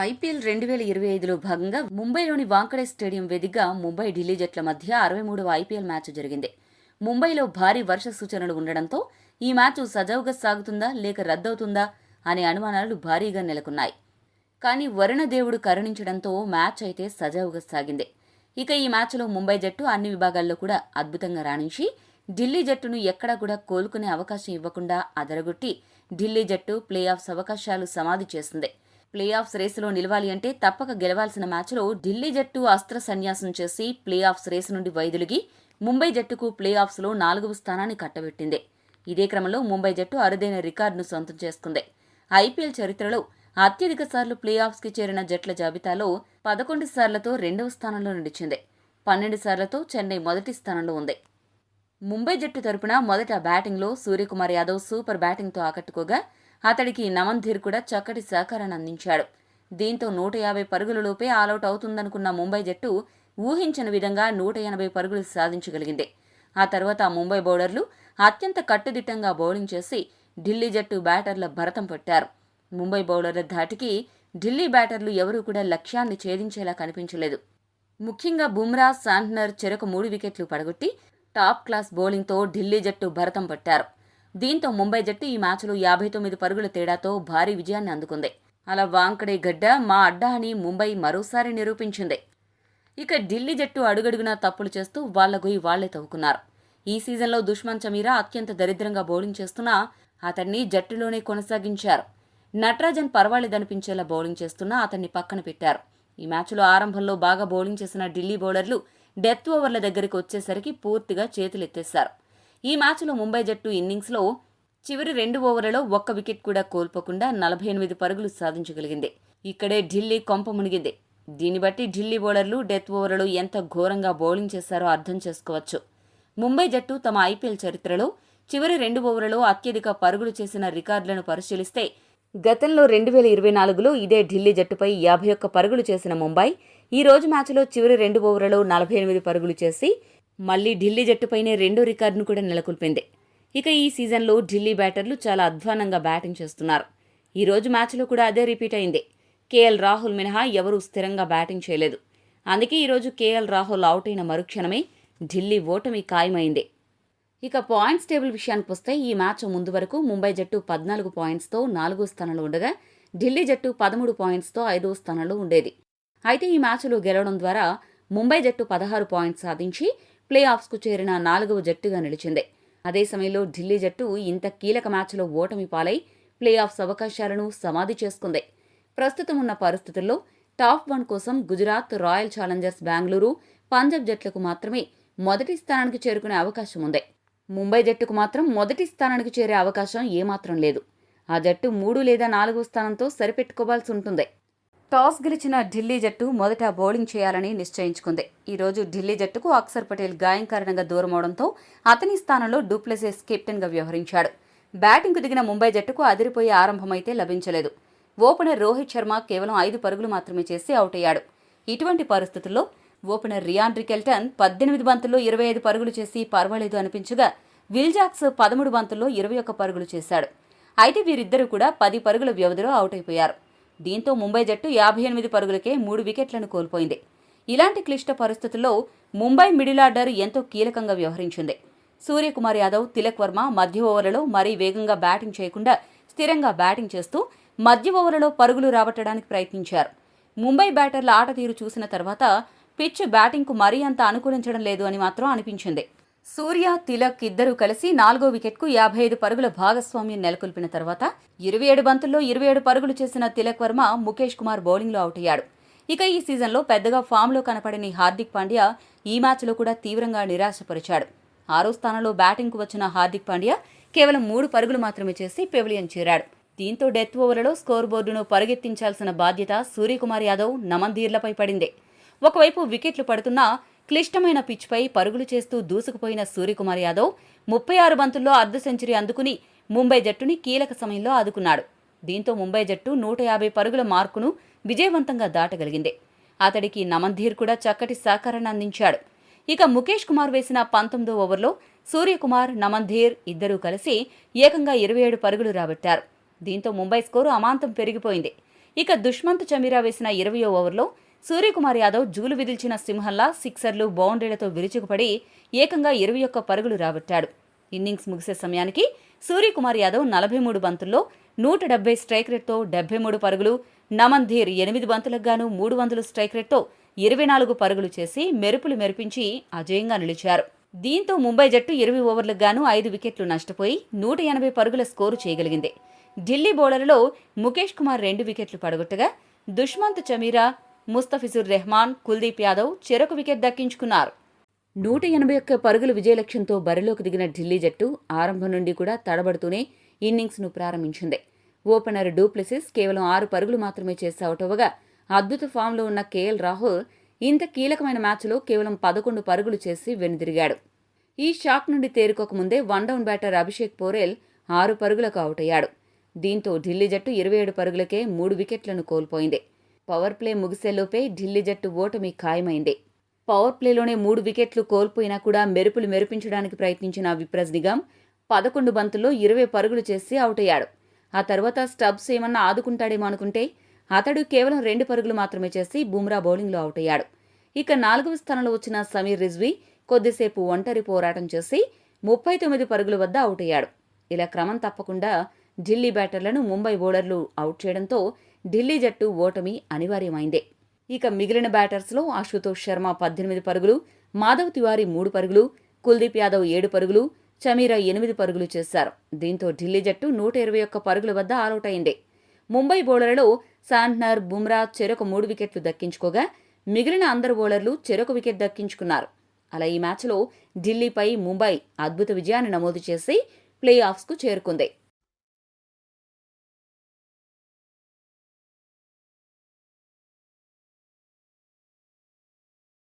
IPL రెండు వేల ఇరవై ఐదులో భాగంగా ముంబైలోని వాంకడే స్టేడియం వేదికగా ముంబై ఢిల్లీ జట్ల మధ్య అరవై మూడవ ఐపీఎల్ మ్యాచ్ జరిగింది. ముంబైలో భారీ వర్ష సూచనలు ఉండడంతో ఈ మ్యాచ్ సజావుగా సాగుతుందా లేక రద్దవుతుందా అనే అనుమానాలు భారీగా నెలకొన్నాయి. కానీ వరుణ దేవుడు కరుణించడంతో మ్యాచ్ అయితే సజావుగా సాగింది. ఇక ఈ మ్యాచ్లో ముంబై జట్టు అన్ని విభాగాల్లో కూడా అద్భుతంగా రాణించి ఢిల్లీ జట్టును ఎక్కడా కూడా కోలుకునే అవకాశం ఇవ్వకుండా అదరగొట్టి ఢిల్లీ జట్టు ప్లే ఆఫ్స్ అవకాశాలు సమాధి చేసింది. ప్లే ఆఫ్స్ రేసులో నిలవాలి అంటే తప్పక గెలవాల్సిన మ్యాచ్లో ఢిల్లీ జట్టు అస్త్ర సన్యాసం చేసి ప్లే ఆఫ్స్ రేసు నుండి వైదొలిగి ముంబై జట్టుకు ప్లే ఆఫ్స్లో నాలుగవ స్థానాన్ని కట్టబెట్టింది. ఇదే క్రమంలో ముంబై జట్టు అరుదైన రికార్డును సొంతం చేసుకుంది. ఐపీఎల్ చరిత్రలో అత్యధిక సార్లు ప్లే ఆఫ్స్కి చేరిన జట్ల జాబితాలో పదకొండు సార్లతో రెండవ స్థానంలో నిలిచింది. పన్నెండు సార్లతో చెన్నై మొదటి స్థానంలో ఉంది. ముంబై జట్టు తరపున మొదట బ్యాటింగ్లో సూర్యకుమార్ యాదవ్ సూపర్ బ్యాటింగ్తో ఆకట్టుకోగా అతడికి నమన్ కూడా చక్కటి సహకారాన్ని అందించాడు. దీంతో నూట యాభై పరుగులలోపే ఆలౌట్ అవుతుందనుకున్న ముంబై జట్టు ఊహించిన విధంగా నూట ఎనభై పరుగులు సాధించగలిగింది. ఆ తర్వాత ముంబై బౌలర్లు అత్యంత కట్టుదిట్టంగా బౌలింగ్ చేసి ఢిల్లీ జట్టు బ్యాటర్ల భరతం పట్టారు. ముంబై బౌలర్ల ధాటికి ఢిల్లీ బ్యాటర్లు ఎవరూ కూడా లక్ష్యాన్ని ఛేదించేలా కనిపించలేదు. ముఖ్యంగా బుమ్రా శాంట్నర్ చెరకు మూడు వికెట్లు పడగొట్టి టాప్ క్లాస్ బౌలింగ్తో ఢిల్లీ జట్టు భరతం పట్టారు. దీంతో ముంబై జట్టు ఈ మ్యాచ్లో యాభై తొమ్మిది పరుగుల తేడాతో భారీ విజయాన్ని అందుకుంది. అలా వాంకడే గడ్డ మా అడ్డా అని ముంబై మరోసారి నిరూపించింది. ఇక ఢిల్లీ జట్టు అడుగడుగునా తప్పులు చేస్తూ వాళ్ళ గొయ్యి వాళ్ళే తవ్వుకున్నారు. ఈ సీజన్లో దుష్మన్ చమీరా అత్యంత దరిద్రంగా బౌలింగ్ చేస్తున్నా అతన్ని జట్టులోనే కొనసాగించారు. నటరాజన్ పర్వాలేదనిపించేలా బౌలింగ్ చేస్తున్నా అతన్ని పక్కన పెట్టారు. ఈ మ్యాచ్లో ఆరంభంలో బాగా బౌలింగ్ చేసిన ఢిల్లీ బౌలర్లు డెత్ ఓవర్ల దగ్గరికి వచ్చేసరికి పూర్తిగా చేతులెత్తేశారు. ఈ మ్యాచ్లో ముంబై జట్టు ఇన్నింగ్స్లో చివరి రెండు ఓవర్లలో ఒక్క వికెట్ కూడా కోల్పోకుండా నలభై ఎనిమిది పరుగులు సాధించగలిగింది. ఇక్కడే ఢిల్లీ కొంప మునిగింది. దీన్ని బట్టి ఢిల్లీ బౌలర్లు డెత్ ఓవర్లు ఎంత ఘోరంగా బౌలింగ్ చేశారో అర్థం చేసుకోవచ్చు. ముంబై జట్టు తమ ఐపీఎల్ చరిత్రలో చివరి రెండు ఓవర్లలో అత్యధిక పరుగులు చేసిన రికార్డులను పరిశీలిస్తే గతంలో రెండు వేల ఇరవై నాలుగులో ఇదే ఢిల్లీ జట్టుపై యాభై ఒక్క పరుగులు చేసిన ముంబై ఈ రోజు మ్యాచ్లో చివరి రెండు ఓవర్లలో నలభై ఎనిమిది పరుగులు చేసి మళ్ళీ ఢిల్లీ జట్టుపైనే రెండో రికార్డును కూడా నెలకొల్పింది. ఇక ఈ సీజన్లో ఢిల్లీ బ్యాటర్లు చాలా అధ్వానంగా బ్యాటింగ్ చేస్తున్నారు. ఈ రోజు మ్యాచ్లో కూడా అదే రిపీట్ అయింది. కేఎల్ రాహుల్ మినహా ఎవరూ స్థిరంగా బ్యాటింగ్ చేయలేదు. అందుకే ఈరోజు కేఎల్ రాహుల్ అవుట్ అయిన మరుక్షణమే ఢిల్లీ ఓటమి ఖాయమైంది. ఇక పాయింట్స్ టేబుల్ విషయానికి వస్తే ఈ మ్యాచ్ ముందు వరకు ముంబై జట్టు పద్నాలుగు పాయింట్స్తో నాలుగో స్థానంలో ఉండగా ఢిల్లీ జట్టు పదమూడు పాయింట్స్తో ఐదో స్థానంలో ఉండేది. అయితే ఈ మ్యాచ్లో గెలవడం ద్వారా ముంబై జట్టు పదహారు పాయింట్స్ సాధించి ప్లే ఆఫ్స్కు చేరిన నాలుగవ జట్టుగా నిలిచింది. అదే సమయంలో ఢిల్లీ జట్టు ఇంత కీలక మ్యాచ్లో ఓటమి పాలై ప్లే ఆఫ్స్ అవకాశాలను సమాధి చేసుకుంది. ప్రస్తుతం ఉన్న పరిస్థితుల్లో టాప్ వన్ కోసం గుజరాత్ రాయల్ ఛాలెంజర్స్ బెంగళూరు పంజాబ్ జట్లకు మాత్రమే మొదటి స్థానానికి చేరుకునే అవకాశం ఉంది. ముంబై జట్టుకు మాత్రం మొదటి స్థానానికి చేరే అవకాశం ఏమాత్రం లేదు. ఆ జట్టు మూడు లేదా నాలుగో స్థానంతో సరిపెట్టుకోవాల్సి ఉంటుంది. టాస్ గెలిచిన ఢిల్లీ జట్టు మొదట బౌలింగ్ చేయాలని నిశ్చయించుకుంది. ఈ రోజు ఢిల్లీ జట్టుకు అక్సర్ పటేల్ గాయం కారణంగా దూరమవడంతో అతని స్థానంలో డూప్లెసెస్ కెప్టెన్గా వ్యవహరించాడు. బ్యాటింగ్కు దిగిన ముంబై జట్టుకు అదిరిపోయే ఆరంభమైతే లభించలేదు. ఓపెనర్ రోహిత్ శర్మ కేవలం ఐదు పరుగులు మాత్రమే చేసి అవుట్ అయ్యాడు ఇటువంటి పరిస్థితుల్లో ఓపెనర్ రియాన్ రికెల్టన్ పద్దెనిమిది బంతుల్లో ఇరవై ఐదు పరుగులు చేసి పర్వాలేదు అనిపించగా విల్జాక్స్ పదమూడు బంతుల్లో ఇరవై ఒక్క పరుగులు చేశాడు. అయితే వీరిద్దరూ కూడా పది పరుగుల వ్యవధిలో అవుట్ అయిపోయారు. దీంతో ముంబై జట్టు యాభై ఎనిమిది పరుగులకే మూడు వికెట్లను కోల్పోయింది. ఇలాంటి క్లిష్ట పరిస్థితుల్లో ముంబై మిడిల్ ఆర్డర్ ఎంతో కీలకంగా వ్యవహరించింది. సూర్యకుమార్ యాదవ్ తిలక్ వర్మ మధ్య ఓవర్లలో మరీ వేగంగా బ్యాటింగ్ చేయకుండా స్థిరంగా బ్యాటింగ్ చేస్తూ మధ్య ఓవర్లలో పరుగులు రాబట్టడానికి ప్రయత్నించారు. ముంబై బ్యాటర్ల ఆట తీరు చూసిన తర్వాత పిచ్ బ్యాటింగ్కు మరీ అంత అనుకూలించడం లేదు అని మాత్రం అనిపించింది. సూర్య తిలక్ ఇద్దరూ కలిసి నాలుగో వికెట్కు యాభై ఐదు పరుగుల భాగస్వామ్యం నెలకొల్పిన తర్వాత ఇరవై ఏడు బంతుల్లో ఇరవై ఏడు పరుగులు చేసిన తిలక్ వర్మ ముఖేష్ కుమార్ బౌలింగ్లో అవుట్ అయ్యాడు. ఇక ఈ సీజన్లో పెద్దగా ఫామ్లో కనపడని హార్దిక్ పాండ్యా ఈ మ్యాచ్లో కూడా తీవ్రంగా నిరాశపరిచాడు. ఆరో స్థానంలో బ్యాటింగ్కు వచ్చిన హార్దిక్ పాండ్యా కేవలం మూడు పరుగులు మాత్రమే చేసి పెవిలియన్ చేరాడు. దీంతో డెత్ ఓవర్లలో స్కోర్ బోర్డును పరుగెత్తించాల్సిన బాధ్యత సూర్యకుమార్ యాదవ్ నమందీర్లపై పడింది. ఒకవైపు వికెట్లు పడుతున్నా క్లిష్టమైన పిచ్పై పరుగులు చేస్తూ దూసుకుపోయిన సూర్యకుమార్ యాదవ్ ముప్పై ఆరు బంతుల్లో అర్ధ సెంచరీ అందుకుని ముంబై జట్టుని కీలక సమయంలో ఆదుకున్నాడు. దీంతో ముంబై జట్టు నూట యాభై పరుగుల మార్కును విజయవంతంగా దాటగలిగింది. అతడికి నమంధీర్ కూడా చక్కటి సహకారాన్ని అందించాడు. ఇక ముఖేష్ కుమార్ వేసిన పంతొమ్మిదో ఓవర్లో సూర్యకుమార్ నమంధీర్ ఇద్దరూ కలిసి ఏకంగా ఇరవై ఏడు పరుగులు రాబట్టారు. దీంతో ముంబై స్కోరు అమాంతం పెరిగిపోయింది. ఇక దుష్మంత్ చమీరా వేసిన ఇరవయో ఓవర్లో సూర్యకుమార్ యాదవ్ జూలు విదిల్చిన సింహల్లా సిక్సర్లు బౌండరీలతో విరుచుకుపడి ఏకంగా ఇరవై ఒక్క పరుగులు రాబట్టాడు. ఇన్నింగ్స్ ముగిసే సమయానికి సూర్యకుమార్ యాదవ్ నలభై మూడు బంతుల్లో నూట డెబ్బై స్ట్రైక్ రేట్తో డెబ్బై మూడు పరుగులు నమన్ ధీర్ ఎనిమిది బంతులకు గాను మూడు వందలు స్ట్రైక్ రేట్తో ఇరవై నాలుగు పరుగులు చేసి మెరుపులు మెరిపించి అజయంగా నిలిచారు. దీంతో ముంబై జట్టు ఇరవై ఓవర్లకు గాను ఐదు వికెట్లు నష్టపోయి నూట ఎనభై పరుగుల స్కోరు చేయగలిగింది. ఢిల్లీ బౌలర్లో ముఖేష్ కుమార్ రెండు వికెట్లు పడగొట్టగా దుష్మంత్ చమీరా ముస్తఫిజుర్ రెహమాన్ కుల్దీప్ యాదవ్ చెరొక వికెట్ దక్కించుకున్నారు. నూట ఎనభై ఒక్క పరుగుల విజయలక్ష్యంతో బరిలోకి దిగిన ఢిల్లీ జట్టు ఆరంభం నుండి కూడా తడబడుతూనే ఇన్నింగ్స్ను ప్రారంభించింది. ఓపెనర్ డూప్లెసిస్ కేవలం ఆరు పరుగులు మాత్రమే చేసి అవుట్ అవ్వగా అద్భుత ఫామ్లో ఉన్న కేఎల్ రాహుల్ ఇంత కీలకమైన మ్యాచ్లో కేవలం పదకొండు పరుగులు చేసి వెనుదిరిగాడు. ఈ షాక్ నుండి తేరుకోకముందే one down batter Abhishek Porel ఆరు పరుగులకు అవుట్ అయ్యాడు. దీంతో ఢిల్లీ జట్టు ఇరవై ఏడు పరుగులకే మూడు వికెట్లను కోల్పోయింది. పవర్ ప్లే ముగిసేలోపే ఢిల్లీ జట్టు ఓటమి ఖాయమైంది. పవర్ ప్లేలోనే మూడు వికెట్లు కోల్పోయినా కూడా మెరుపులు మెరిపించడానికి ప్రయత్నించిన విప్రజ్ నిగమ్ పదకొండు బంతుల్లో ఇరవై పరుగులు చేసి అవుట్ అయ్యాడు ఆ తర్వాత స్టబ్స్ ఏమన్నా ఆదుకుంటాడేమో అనుకుంటే అతడు కేవలం రెండు పరుగులు మాత్రమే చేసి బుమ్రా బౌలింగ్లో అవుట్ అయ్యాడు ఇక నాలుగవ స్థానంలో వచ్చిన సమీర్ రిజ్వీ కొద్దిసేపు ఒంటరి పోరాటం చేసి ముప్పై తొమ్మిది పరుగుల వద్ద అవుట్ అయ్యాడు ఇలా క్రమం తప్పకుండా ఢిల్లీ బ్యాటర్లను ముంబై బౌలర్లు అవుట్ చేయడంతో ఢిల్లీ జట్టు ఓటమి అనివార్యమైందే. ఇక మిగిలిన బ్యాటర్స్లో ఆశుతోష్ శర్మ పద్దెనిమిది పరుగులు మాధవ్ తివారీ మూడు పరుగులు కుల్దీప్ యాదవ్ ఏడు పరుగులు చమీరా ఎనిమిది పరుగులు చేశారు. దీంతో ఢిల్లీ జట్టు నూట ఇరవై ఒక్క పరుగుల వద్ద ఆలౌట్ అయింది ముంబై బౌలర్లలో శాంట్నర్ బుమ్రా చెరొక మూడు వికెట్లు దక్కించుకోగా మిగిలిన అందరు బౌలర్లు చెరొక వికెట్ దక్కించుకున్నారు. అలా ఈ మ్యాచ్లో ఢిల్లీపై ముంబై అద్భుత విజయాన్ని నమోదు చేసి ప్లే ఆఫ్స్కు చేరుకుంది.